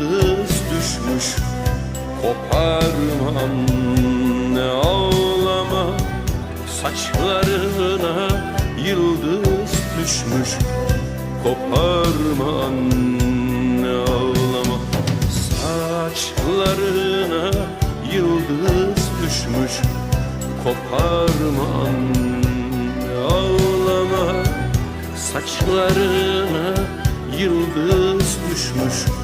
yıldız düşmüş. Koparma anne ağlama Saçlarına yıldız düşmüş. Koparma anne ağlama Saçlarına yıldız düşmüş. Koparma anne ağlama Saçlarına yıldız düşmüş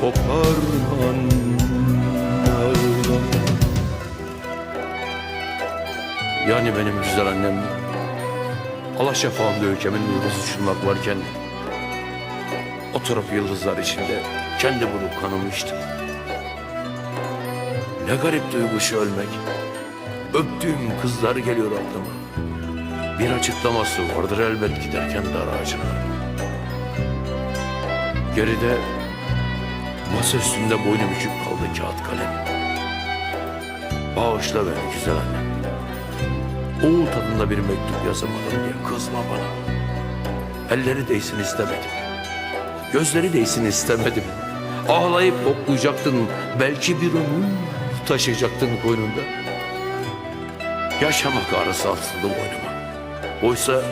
Koparma anne ağlama Yani benim güzel annem Allah şafağımda ülkemin yıldızı uçurmak varken Oturup yıldızlar içinde kendi bulup kanımı içtim Ne garip duygu şu ölmek. Öptüğüm kızlar geliyor aklıma. Bir açıklaması vardır elbet giderken dar ağacına. Geride masa üstünde boynu bükük kaldı kağıt kalem. Bağışla beni güzel annem. Oğul tadında bir mektup yazamadım diye kızma bana. Elleri değsin istemedim. Gözleri değsin istemedim. Ağlayıp koklayacaktın Belki bir ömür taşıyacaktın koynunda Yaşamak ağrısı asıldı boynuma. Oysa